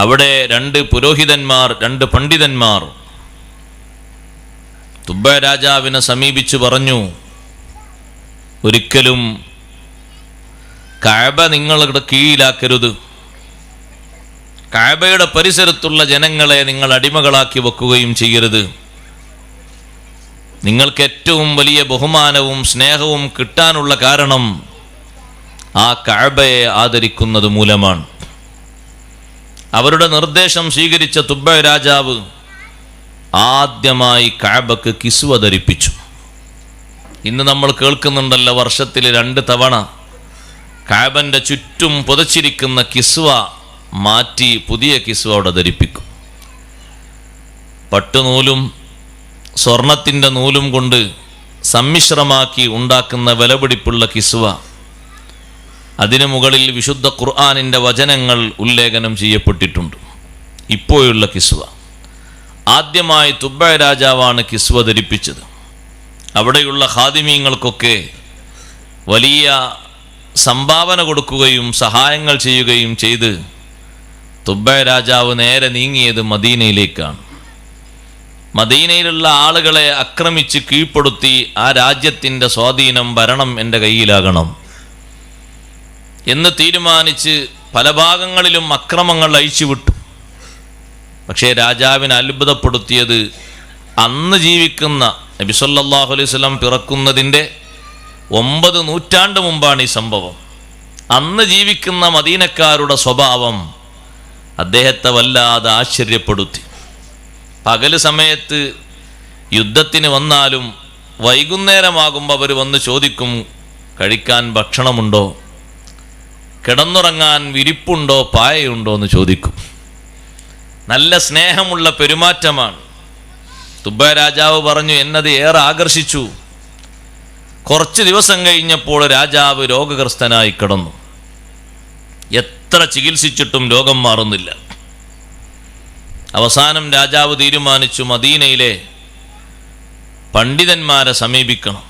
അവിടെ രണ്ട് പുരോഹിതന്മാർ രണ്ട് പണ്ഡിതന്മാർ. തുബ്ബ രാജാവിനെ സമീപിച്ചു പറഞ്ഞു ഒരിക്കലും കഅബ നിങ്ങളുടെ കീഴിലാക്കരുത്. കഅബയുടെ പരിസരത്തുള്ള ജനങ്ങളെ നിങ്ങൾ അടിമകളാക്കി വെക്കുകയും ചെയ്യരുത്. നിങ്ങൾക്ക് ഏറ്റവും വലിയ ബഹുമാനവും സ്നേഹവും കിട്ടാനുള്ള കാരണം ആ കഅബയെ ആദരിക്കുന്നത് മൂലമാണ്. അവരുടെ നിർദ്ദേശം സ്വീകരിച്ച തുബ്ബ രാജാവ് ആദ്യമായി കാബക്ക് കിസുവ ധരിപ്പിച്ചു. ഇന്ന് നമ്മൾ കേൾക്കുന്നുണ്ടല്ലോ വർഷത്തിൽ രണ്ട് തവണ കാബന്റെ ചുറ്റും പുതച്ചിരിക്കുന്ന കിസുവ മാറ്റി പുതിയ കിസുവ അവിടെ ധരിപ്പിക്കും. പട്ടുനൂലും സ്വർണത്തിന്റെ നൂലും കൊണ്ട് സമ്മിശ്രമാക്കി ഉണ്ടാക്കുന്ന വിലപിടിപ്പുള്ള കിസ്വ അതിനു മുകളിൽ വിശുദ്ധ ഖുർആാനിന്റെ വചനങ്ങൾ ഉല്ലേഖനം ചെയ്യപ്പെട്ടിട്ടുണ്ട്. ഇപ്പോഴുള്ള കിസ്വ. ആദ്യമായി തുബ്ബ രാജാവാണ് കിസ്വ ധരിപ്പിച്ചത്. അവിടെയുള്ള ഹാദിമീങ്ങൾക്കൊക്കെ വലിയ സംഭാവന കൊടുക്കുകയും സഹായങ്ങൾ ചെയ്യുകയും ചെയ്ത് തുബ്ബ രാജാവ് നേരെ നീങ്ങിയത് മദീനയിലേക്കാണ്. മദീനയിലുള്ള ആളുകളെ ആക്രമിച്ച് കീഴ്പ്പെടുത്തി ആ രാജ്യത്തിന്റെ സ്വാധീനം ഭരണം എന്റെ കയ്യിലാകണം. എന്ന് തീരുമാനിച്ച് പല ഭാഗങ്ങളിലും അക്രമങ്ങൾ അഴിച്ചുവിട്ടു പക്ഷേ രാജാവിനെ അത്ഭുതപ്പെടുത്തിയത് അന്ന് ജീവിക്കുന്ന നബി സല്ലല്ലാഹു അലൈഹി പിറക്കുന്നതിന്റെ ഒമ്പത് നൂറ്റാണ്ട് മുമ്പാണ് ഈ സംഭവം. അന്ന് ജീവിക്കുന്ന മദീനക്കാരുടെ സ്വഭാവം അദ്ദേഹത്തെ വല്ലാതെ ആശ്ചര്യപ്പെടുത്തി. പകൽ സമയത്ത് യുദ്ധത്തിന് വന്നാലും വൈകുന്നേരമാകുമ്പോൾ അവർ വന്ന് ചോദിക്കും കഴിക്കാൻ ഭക്ഷണമുണ്ടോ? കിടന്നുറങ്ങാൻ വിരിപ്പുണ്ടോ പായയുണ്ടോ എന്ന് ചോദിക്കും. നല്ല സ്നേഹമുള്ള പെരുമാറ്റമാണ്. തുബ്ബ രാജാവ് പറഞ്ഞു എന്നത് ഏറെ ആകർഷിച്ചു. കുറച്ച് ദിവസം കഴിഞ്ഞപ്പോൾ രാജാവ് രോഗഗ്രസ്തനായി കിടന്നു. എത്ര ചികിത്സിച്ചിട്ടും രോഗം മാറുന്നില്ല. അവസാനം രാജാവ് തീരുമാനിച്ചു മദീനയിലെ പണ്ഡിതന്മാരെ സമീപിക്കണം.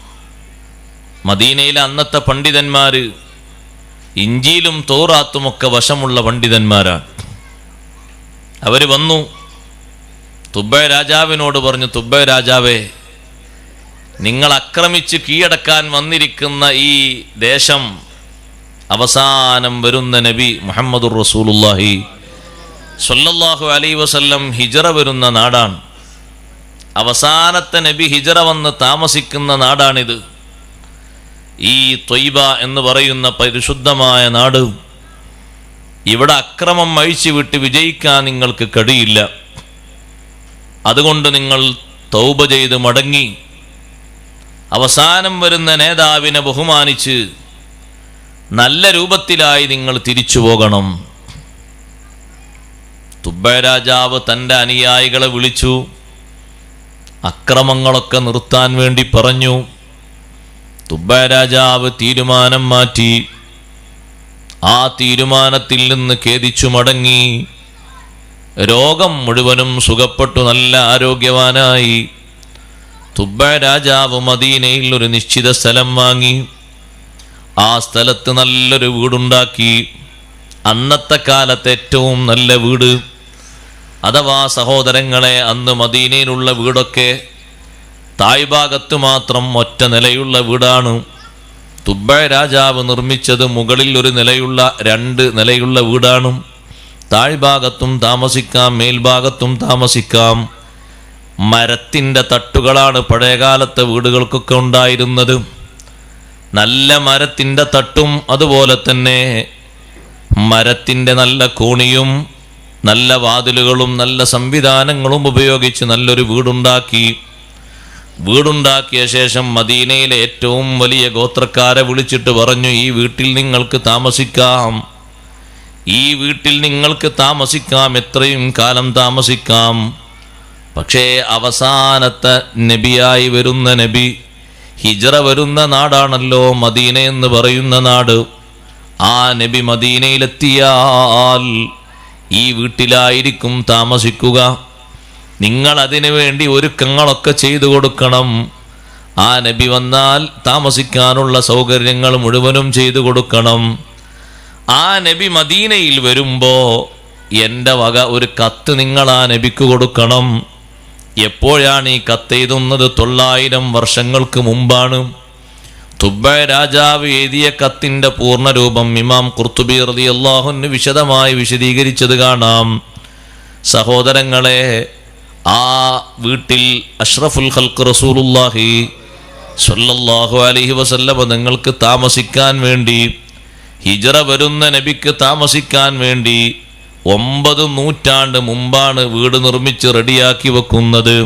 മദീനയിലെ അന്നത്തെ പണ്ഡിതന്മാര് ഇഞ്ചിയിലും തോറാത്തുമൊക്കെ വശമുള്ള പണ്ഡിതന്മാരാണ്. അവർ വന്നു. തുബ്ബ രാജാവിനോട് പറഞ്ഞു തുബ്ബ രാജാവേ നിങ്ങൾ അക്രമിച്ച് കീഴടക്കാൻ വന്നിരിക്കുന്ന ഈ ദേശം അവസാനം വരുന്ന നബി മുഹമ്മദുർ റസൂലുല്ലാഹി സല്ലല്ലാഹു അലൈ വസല്ലം ഹിജറ വരുന്ന നാടാണ്. അവസാനത്തെ നബി ഹിജറ വന്ന് താമസിക്കുന്ന നാടാണിത്. ഈ ത്വയ്ബ എന്ന് പറയുന്ന പരിശുദ്ധമായ നാട് ഇവിടെ അക്രമം അഴിച്ചു വിട്ട് വിജയിക്കാൻ നിങ്ങൾക്ക് കഴിയില്ല. അതുകൊണ്ട് നിങ്ങൾ തൗബ ചെയ്ത് മടങ്ങി. അവസാനം വരുന്ന നേതാവിനെ ബഹുമാനിച്ച് നല്ല രൂപത്തിലായി നിങ്ങൾ തിരിച്ചു പോകണം. തുബ്ബ രാജാവ് തന്റെ അനുയായികളെ വിളിച്ചു. അക്രമങ്ങളൊക്കെ നിർത്താൻ വേണ്ടി പറഞ്ഞു. തുബ്ബ രാജാവ് തീരുമാനം മാറ്റി. ആ തീരുമാനത്തിൽ നിന്ന് ഖേദിച്ചു മടങ്ങി. രോഗം മുഴുവനും സുഖപ്പെട്ടു നല്ല ആരോഗ്യവാനായി. തുബ്ബ രാജാവ് മദീനയിൽ ഒരു നിശ്ചിത സ്ഥലം വാങ്ങി. ആ സ്ഥലത്ത് നല്ലൊരു വീടുണ്ടാക്കി. അന്നത്തെ കാലത്ത് ഏറ്റവും നല്ല വീട്. അഥവാ സഹോദരങ്ങളെ അന്ന് മദീനയിലുള്ള വീടൊക്കെ തായ്ഭാഗത്ത് മാത്രം ഒറ്റ നിലയുള്ള വീടാണ്. തുബ്ബ രാജാവ് നിർമ്മിച്ചത് മുകളിൽ ഒരു നിലയുള്ള രണ്ട് നിലയുള്ള വീടാണ്. താഴ്ഭാഗത്തും താമസിക്കാം മേൽഭാഗത്തും താമസിക്കാം. മരത്തിന്റെ തട്ടുകളാണ് പഴയകാലത്തെ വീടുകൾക്കൊക്കെ ഉണ്ടായിരുന്നത്. നല്ല മരത്തിന്റെ തട്ടും അതുപോലെ തന്നെ മരത്തിന്റെ നല്ല കോണിയും നല്ല വാതിലുകളും നല്ല സംവിധാനങ്ങളും ഉപയോഗിച്ച് നല്ലൊരു വീടുണ്ടാക്കി. വീടുണ്ടാക്കിയ ശേഷം മദീനയിലെ ഏറ്റവും വലിയ ഗോത്രക്കാരെ വിളിച്ചിട്ട് പറഞ്ഞു ഈ വീട്ടിൽ നിങ്ങൾക്ക് താമസിക്കാം. ഈ വീട്ടിൽ നിങ്ങൾക്ക് താമസിക്കാം. എത്രയും കാലം താമസിക്കാം. പക്ഷേ അവസാനത്തെ നബിയായി വരുന്ന നബി ഹിജറ വരുന്ന നാടാണല്ലോ മദീന എന്ന് പറയുന്ന നാട്. ആ നബി മദീനയിലെത്തിയാൽ ഈ വീട്ടിലായിരിക്കും താമസിക്കുക. നിങ്ങൾ അതിനു വേണ്ടി ഒരുക്കങ്ങളൊക്കെ ചെയ്തു കൊടുക്കണം. ആ നബി വന്നാൽ താമസിക്കാനുള്ള സൗകര്യങ്ങൾ മുഴുവനും ചെയ്തു കൊടുക്കണം. ആ നബി മദീനയിൽ വരുമ്പോൾ എന്റെ വക ഒരു കത്ത് നിങ്ങൾ ആ നബിക്ക് കൊടുക്കണം. എപ്പോഴാണ് ഈ കത്ത് എഴുതുന്നത്? തൊള്ളായിരം വർഷങ്ങൾക്ക് മുമ്പാണ്. തുബ്ബ രാജാവ് എഴുതിയ കത്തിന്റെ പൂർണരൂപം ഇമാം കുർത്തുബി റതി അള്ളാഹുന് വിശദമായി വിശദീകരിച്ചത് കാണാം. സഹോദരങ്ങളെ ആ വീട്ടിൽ അഷ്റഫുൽ ഹൽക്ക് റസൂലുല്ലാഹി സ്വല്ലല്ലാഹു അലൈഹി വസല്ലമ നിങ്ങൾക്ക് താമസിക്കാൻ വേണ്ടി ഹിജറ വരുന്ന നബിക്ക് താമസിക്കാൻ വേണ്ടി ഒമ്പത് നൂറ്റാണ്ട് മുമ്പാണ് വീട് നിർമ്മിച്ച് റെഡിയാക്കി വെക്കുന്നത്.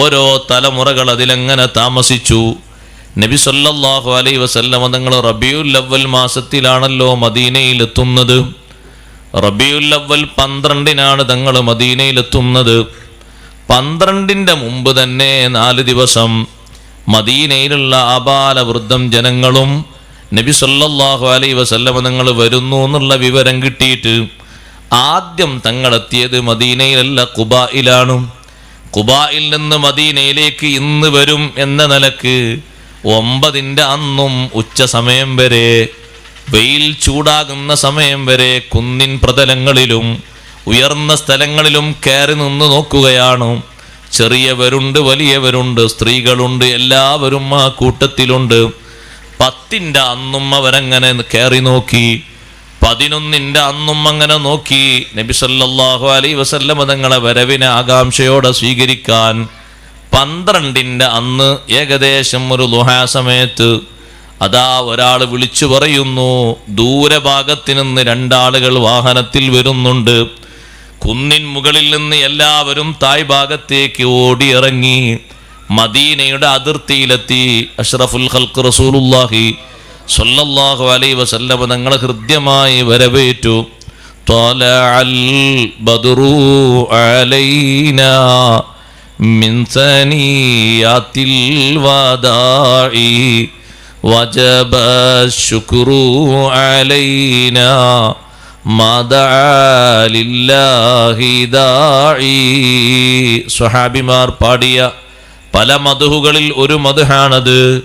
ഓരോ തലമുറകൾ അതിലെങ്ങനെ താമസിച്ചു? നബി സല്ലല്ലാഹു അലൈഹി വസല്ലമ നിങ്ങൾ റബിയുൽ അവൽ മാസത്തിലാണല്ലോ മദീനയിലെത്തുന്നത്. റബിയുൽ അവൽ പന്ത്രണ്ടിനാണ് തങ്ങൾ മദീനയിലെത്തുന്നത്. പന്ത്രണ്ടിന്റെ മുമ്പ് തന്നെ നാല് ദിവസം മദീനയിലുള്ള ആബാല വൃദ്ധം ജനങ്ങളും നബി സല്ലാഹു അലൈ വസല്ലമ നിങ്ങൾ വരുന്നു എന്നുള്ള വിവരം കിട്ടിയിട്ട് ആദ്യം തങ്ങളെത്തിയത് മദീനയിലല്ല കുബായിലാണ് കുബായിൽ നിന്ന് മദീനയിലേക്ക് ഇന്ന് വരും എന്ന നിലയ്ക്ക് ഒമ്പതിന്റെ അന്നും ഉച്ച സമയം വരെ വെയിൽ ചൂടാകുന്ന സമയം വരെ കുന്നിൻ പ്രതലങ്ങളിലും ഉയർന്ന സ്ഥലങ്ങളിലും കയറി നിന്ന് നോക്കുകയാണ്. ചെറിയവരുണ്ട് വലിയവരുണ്ട് സ്ത്രീകളുണ്ട് എല്ലാവരും ആ കൂട്ടത്തിലുണ്ട്. പത്തിന്റെ അന്നും അവരങ്ങനെ കയറി നോക്കി പതിനൊന്നിന്റെ അന്നും അങ്ങനെ നോക്കി. നബി സല്ലല്ലാഹു അലൈഹി വസല്ലമ തങ്ങളെ വരവിനെ ആകാംക്ഷയോടെ സ്വീകരിക്കാൻ പന്ത്രണ്ടിന്റെ അന്ന് ഏകദേശം ഒരു ലുഹാ സമയത്ത് അതാ ഒരാൾ വിളിച്ചു പറയുന്നു ദൂരഭാഗത്തു നിന്ന് രണ്ടാളുകൾ വാഹനത്തിൽ വരുന്നുണ്ട്. കുന്നിൻ മുകളിൽ നിന്ന് എല്ലാവരും തായ് ഭാഗത്തേക്ക് ഓടിയിറങ്ങി മദീനയുടെ അതിർത്തിയിലെത്തി. അഷ്റഫുൽ ഹൽക്ക് റസൂലുല്ലാഹി സൊല്ലാഹു അലൈ വസല്ലമ തങ്ങളെ ഹൃദ്യമായി വരവേറ്റു. വജബ ശുക്രു അലൈനാ സ്വഹാബിമാർ പാടിയ പല മധുഹുകളിൽ ഒരു മധുഹാണത്.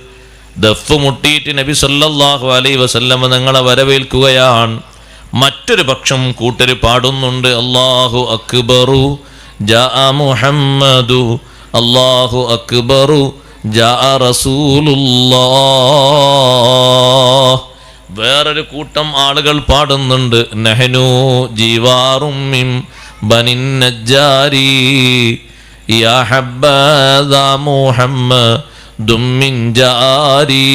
ദഫ് മുട്ടിയിട്ട് നബി സല്ലാഹു അലൈ വസല്ലമ നിങ്ങളെ വരവേൽക്കുകയാണ്. മറ്റൊരു പക്ഷം കൂട്ടർ പാടുന്നുണ്ട്. അള്ളാഹു അക്ബറു ജാ മുഹമ്മദു. അള്ളാഹു അക്ബറു ജാ റസൂലുല്ലാ വേറൊരു കൂട്ടം ആളുകൾ പാടുന്നുണ്ട്. നെഹനു ജീവാറും ബനിന്നജാരി യാ ഹബ്ബദാ ജാരി.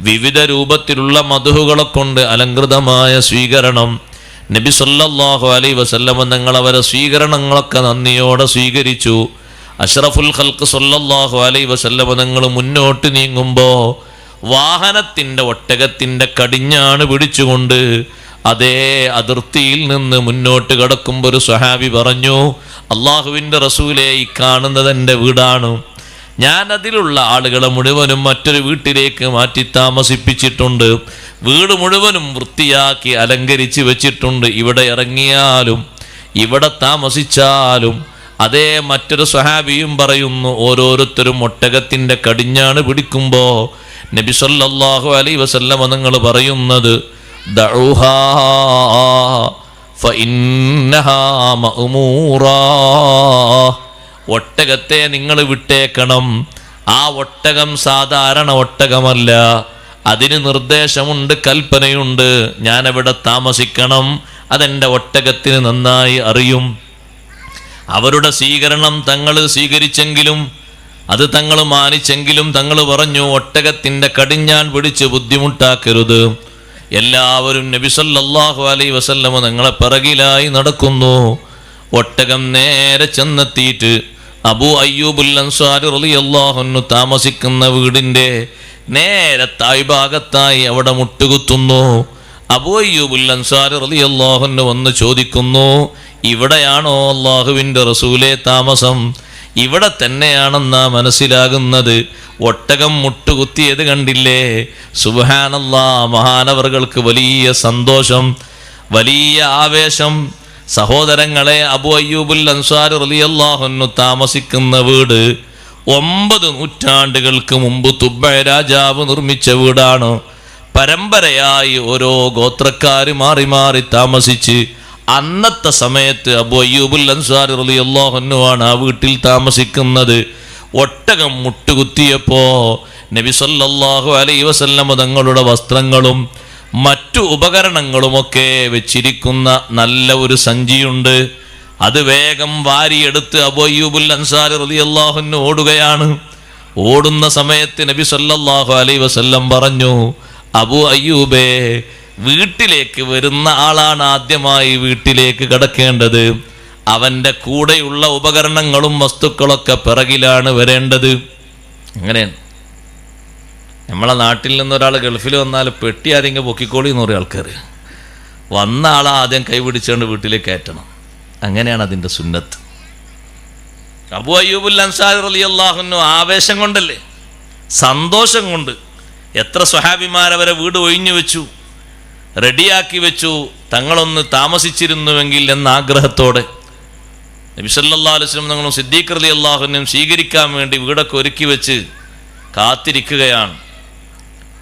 വിവിധ രൂപത്തിലുള്ള മധുഹുകളെ കൊണ്ട് അലങ്കൃതമായ സ്വീകരണം. നബി സല്ലാഹു അലൈ വസല്ലമ നിങ്ങൾ അവരെ സ്വീകരണങ്ങളൊക്കെ നന്ദിയോടെ സ്വീകരിച്ചു. അഷ്റഫുൽ ഖൽക്ക് സല്ലാഹു അലൈ വസല്ലമ നിങ്ങൾ മുന്നോട്ട് നീങ്ങുമ്പോൾ വാഹനത്തിന്റെ ഒട്ടകത്തിന്റെ കടിഞ്ഞാണ് പിടിച്ചുകൊണ്ട് അതേ അതിർത്തിയിൽ നിന്ന് മുന്നോട്ട് കടക്കുമ്പോൾ ഒരു സ്വഹാബി പറഞ്ഞു അള്ളാഹുവിന്റെ റസൂലെ ഈ കാണുന്നത് എന്റെ വീടാണ്. ഞാൻ അതിലുള്ള ആളുകളെ മുഴുവനും മറ്റൊരു വീട്ടിലേക്ക് മാറ്റി താമസിപ്പിച്ചിട്ടുണ്ട്. വീട് മുഴുവനും വൃത്തിയാക്കി അലങ്കരിച്ച് വെച്ചിട്ടുണ്ട്. ഇവിടെ ഇറങ്ങിയാലും ഇവിടെ താമസിച്ചാലും. അതേ മറ്റൊരു സ്വഹാബിയും പറയുന്നു ഓരോരുത്തരും ഒട്ടകത്തിന്റെ കടിഞ്ഞാണ് പിടിക്കുമ്പോൾ നബി സല്ലല്ലാഹു അലൈഹി വസല്ലമ നിങ്ങൾ പറയുന്നത് ഒട്ടകത്തെ നിങ്ങൾ വിട്ടേക്കണം. ആ ഒട്ടകം സാധാരണ ഒട്ടകമല്ല. അതിന് നിർദ്ദേശമുണ്ട് കൽപ്പനയുണ്ട്. ഞാൻ അവിടെ താമസിക്കണം. അതെന്റെ ഒട്ടകത്തിന് നന്നായി അറിയും. അവരുടെ സ്വീകരണം തങ്ങൾ സ്വീകരിച്ചെങ്കിലും അത് തങ്ങൾ മാനിച്ചെങ്കിലും തങ്ങൾ പറഞ്ഞു ഒട്ടകത്തിന്റെ കടിഞ്ഞാൻ പിടിച്ച് ബുദ്ധിമുട്ടാക്കരുത്. എല്ലാവരും നബിസല്ലാഹു അലൈ വസല്ലമ നിങ്ങളെ പിറകിലായി നടക്കുന്നു. ഒട്ടകം നേരെ ചെന്നെത്തിയിട്ട് അബു അയ്യൂബുൽ അൻസാരി റളിയല്ലാഹു താമസിക്കുന്ന വീടിന്റെ നേരെ തായ്ഭാഗത്തായി അവിടെ മുട്ടുകുത്തുന്നു. അബു അയ്യൂബുൽ അൻസാരി റളിയല്ലാഹു വന്ന് ചോദിക്കുന്നു ഇവിടെയാണോ അള്ളാഹുവിന്റെ റസൂലെ താമസം? ഇവിടെ തന്നെയാണെന്നാ മനസ്സിലാകുന്നത്. ഒട്ടകം മുട്ടുകുത്തിയത് കണ്ടില്ലേ? സുബാനല്ല മഹാനവറുകൾക്ക് വലിയ സന്തോഷം വലിയ ആവേശം. സഹോദരങ്ങളെ അബു അയ്യൂബുൽ അൻസാർ റലിയല്ലാഹൊന്നു താമസിക്കുന്ന വീട് ഒമ്പത് നൂറ്റാണ്ടുകൾക്ക് മുമ്പ് തുബ്ബ രാജാവ് നിർമ്മിച്ച വീടാണ്. പരമ്പരയായി ഓരോ ഗോത്രക്കാർ മാറി മാറി താമസിച്ച് അന്നത്തെ സമയത്ത് അബു അയ്യൂബുൽ അൻസാർ ആണ് ആ വീട്ടിൽ താമസിക്കുന്നത്. ഒട്ടകം മുട്ടുകുത്തിയപ്പോ നബി സല്ലല്ലാഹു അലൈഹി വസല്ലമ തങ്ങളുടെ വസ്ത്രങ്ങളും മറ്റു ഉപകരണങ്ങളുമൊക്കെ വെച്ചിരിക്കുന്ന നല്ല ഒരു സഞ്ചിയുണ്ട്. അത് വേഗം വാരിയെടുത്ത് അബു അയ്യൂബുൽ അൻസാർ റളിയല്ലാഹു ഓടുകയാണ്. ഓടുന്ന സമയത്ത് നബി സല്ലല്ലാഹു അലൈഹി വസല്ലം പറഞ്ഞു അബു അയ്യൂബേ വീട്ടിലേക്ക് വരുന്ന ആളാണ് ആദ്യമായി വീട്ടിലേക്ക് കടക്കേണ്ടത്. അവന്റെ കൂടെയുള്ള ഉപകരണങ്ങളും വസ്തുക്കളൊക്കെ പിറകിലാണ് വരേണ്ടത്. അങ്ങനെയാണ് നമ്മളെ നാട്ടിൽ നിന്നൊരാൾ ഗൾഫിൽ വന്നാൽ പെട്ടി ആരെങ്കിലും പൊക്കിക്കോളി എന്ന് പറയും ആൾക്കാർ വന്ന ആളെ ആദ്യം കൈപിടിച്ചുകൊണ്ട് വീട്ടിലേക്ക് കയറ്റണം. അങ്ങനെയാണ് അതിന്റെ സുന്നത്ത്. അബു അയ്യൂബുൽ അൻസാർ അലി അള്ളാഹുനു ആവേശം കൊണ്ടല്ലേ? സന്തോഷം കൊണ്ട് എത്ര സ്വഹാബിമാരവരെ വീട് ഒഴിഞ്ഞു വെച്ചു. റെഡിയാക്കി വെച്ചു. തങ്ങളൊന്ന് താമസിച്ചിരുന്നുവെങ്കിൽ എന്ന ആഗ്രഹത്തോടെ നബി സല്ലല്ലാഹു അലൈഹി വസല്ലം തങ്ങളും സിദ്ദീഖ് അലി അള്ളാഹുനും സ്വീകരിക്കാൻ വേണ്ടി വീടൊക്കെ ഒരുക്കി വെച്ച് കാത്തിരിക്കുകയാണ്.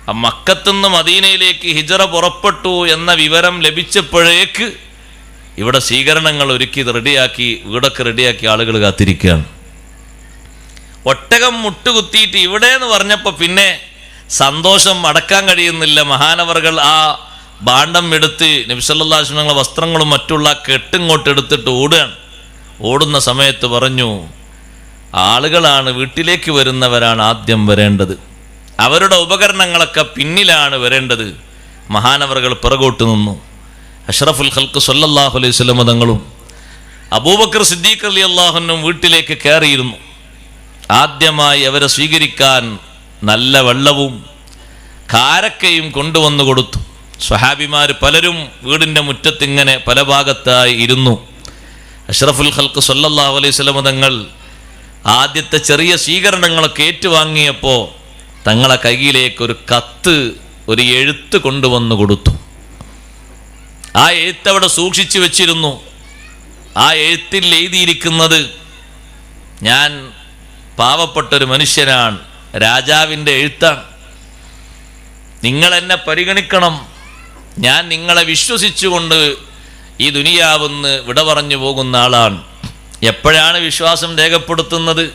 ആ മക്കത്തുനിന്ന് മദീനയിലേക്ക് ഹിജറ പുറപ്പെട്ടു എന്ന വിവരം ലഭിച്ചപ്പോഴേക്ക് ഇവിടെ സ്വീകരണങ്ങൾ ഒരുക്കി റെഡിയാക്കി വീടൊക്കെ റെഡിയാക്കി ആളുകൾ കാത്തിരിക്കുകയാണ്. ഒട്ടകം മുട്ടുകുത്തിയിട്ട് ഇവിടെ എന്ന് പറഞ്ഞപ്പോൾ പിന്നെ സന്തോഷം അടക്കാൻ കഴിയുന്നില്ല. മഹാനവറുകൾ ആ ഭാണ്ഡം എടുത്ത് നബിസല്ലാസ്മങ്ങളെ വസ്ത്രങ്ങളും മറ്റുള്ള കെട്ടിങ്ങോട്ട് എടുത്തിട്ട് ഓടുകയാണ്. ഓടുന്ന സമയത്ത് പറഞ്ഞു ആളുകളാണ് വീട്ടിലേക്ക് വരുന്നവരാണ് ആദ്യം വരേണ്ടത്. അവരുടെ ഉപകരണങ്ങളൊക്കെ പിന്നിലാണ് വരേണ്ടത്. മഹാനവറുകൾ പിറകോട്ട് നിന്നു. അഷ്റഫുൽ ഖൽക്ക് സൊല്ലാഹു അലൈഹി സ്വലമ തങ്ങളും അബൂബക്കർ സിദ്ദീഖ് അലി അള്ളാഹുനും വീട്ടിലേക്ക് കയറിയിരുന്നു. ആദ്യമായി അവരെ സ്വീകരിക്കാൻ നല്ല വെള്ളവും കാരക്കയും കൊണ്ടുവന്നു കൊടുത്തു. സ്വഹാബിമാർ പലരും വീടിന്റെ മുറ്റത്തിങ്ങനെ പല ഭാഗത്തായി ഇരുന്നു. അഷ്റഫുൽ ഖൽക്ക് സല്ലല്ലാഹു അലൈഹി സ്വലമ തങ്ങൾ ആദ്യത്തെ ചെറിയ സ്വീകരണങ്ങളൊക്കെ ഏറ്റുവാങ്ങിയപ്പോൾ തങ്ങളെ കയ്യിലേക്ക് ഒരു കത്ത് ഒരു എഴുത്ത് കൊണ്ടുവന്നു കൊടുത്തു. ആ എഴുത്ത് അവിടെ സൂക്ഷിച്ചു വച്ചിരുന്നു. ആ എഴുത്തിൽ എഴുതിയിരിക്കുന്നത് ഞാൻ പാവപ്പെട്ടൊരു മനുഷ്യനാണ് രാജാവിന്റെ എഴുത്താണ്. നിങ്ങൾ എന്നെ പരിഗണിക്കണം ഞാൻ നിങ്ങളെ വിശ്വസിച്ചുകൊണ്ട് ഈ ദുനിയാവെന്ന് വിട പറഞ്ഞു പോകുന്ന ആളാണ്. എപ്പോഴാണ് വിശ്വാസം രേഖപ്പെടുത്തുന്നത്?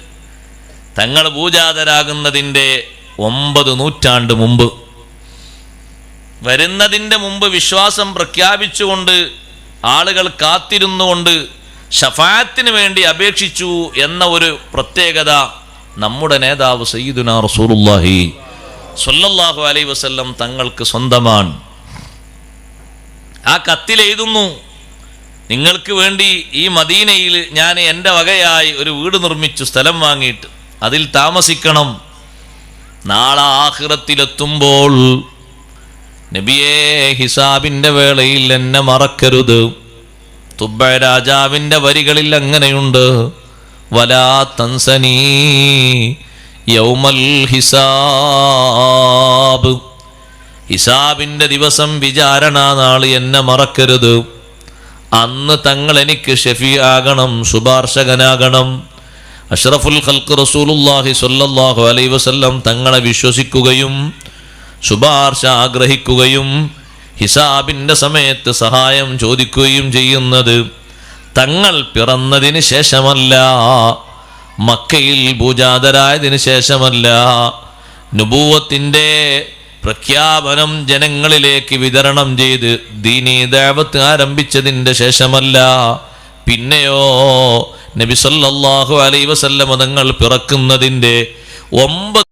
തങ്ങൾ പൂജാതരാകുന്നതിന്റെ ഒമ്പത് നൂറ്റാണ്ട് മുമ്പ്. വരുന്നതിന്റെ മുമ്പ് വിശ്വാസം പ്രഖ്യാപിച്ചുകൊണ്ട് ആളുകൾ കാത്തിരുന്നുകൊണ്ട് ഷഫാത്തിന് വേണ്ടി അപേക്ഷിച്ചു എന്ന ഒരു പ്രത്യേകത നമ്മുടെ നേതാവ് സയ്യിദുന റസൂലുള്ളാഹി സ്വല്ലല്ലാഹു അലൈ വസല്ലം തങ്ങൾക്ക് സ്വന്തമാണ്. ആ കത്തിലെഴുതുന്നു നിങ്ങൾക്ക് വേണ്ടി ഈ മദീനയിൽ ഞാൻ എന്റെ വകയായി ഒരു വീട് നിർമ്മിച്ചു സ്ഥലം വാങ്ങിയിട്ട്. അതിൽ താമസിക്കണം. നാളെ ആഹ്റത്തിലെത്തുമ്പോൾ നബിയെ ഹിസാബിന്റെ വേളയിൽ എന്നെ മറക്കരുത്. തുബ്ബ രാജാവിന്റെ വരികളിൽ അങ്ങനെയുണ്ട്. വലാ തൻസനീ യൗമൽ ഹിസാബ്. ഹിസാബിന്റെ ദിവസം വിചാരണ നാൾ എന്നെ മറക്കരുത്. അന്ന് തങ്ങൾ എനിക്ക് ഷെഫി ആകണം ശുപാർശകനാകണം. അഷ്റഫുൽ ഖൽക്ക് റസൂലുല്ലാഹി സ്വല്ലല്ലാഹു അലൈ വസല്ലം തങ്ങളെ വിശ്വസിക്കുകയും ശുപാർശ ആഗ്രഹിക്കുകയും ഹിസാബിന്റെ സമയത്ത് സഹായം ചോദിക്കുകയും ചെയ്യുന്നത് തങ്ങൾ പിറന്നതിന് ശേഷമല്ല മക്കയിൽ പൂജാതരായതിന് ശേഷമല്ല നുബൂവത്തിന്റെ പ്രഖ്യാപനം ജനങ്ങളിലേക്ക് വിതരണം ചെയ്ത് ദീനീ ദേവത്ത് ആരംഭിച്ചതിന്റെ ശേഷമല്ല. പിന്നെയോ നബി സല്ലല്ലാഹു അലൈഹി വസല്ലമ തങ്ങൾ പിറക്കുന്നതിന്റെ ഒമ്പത്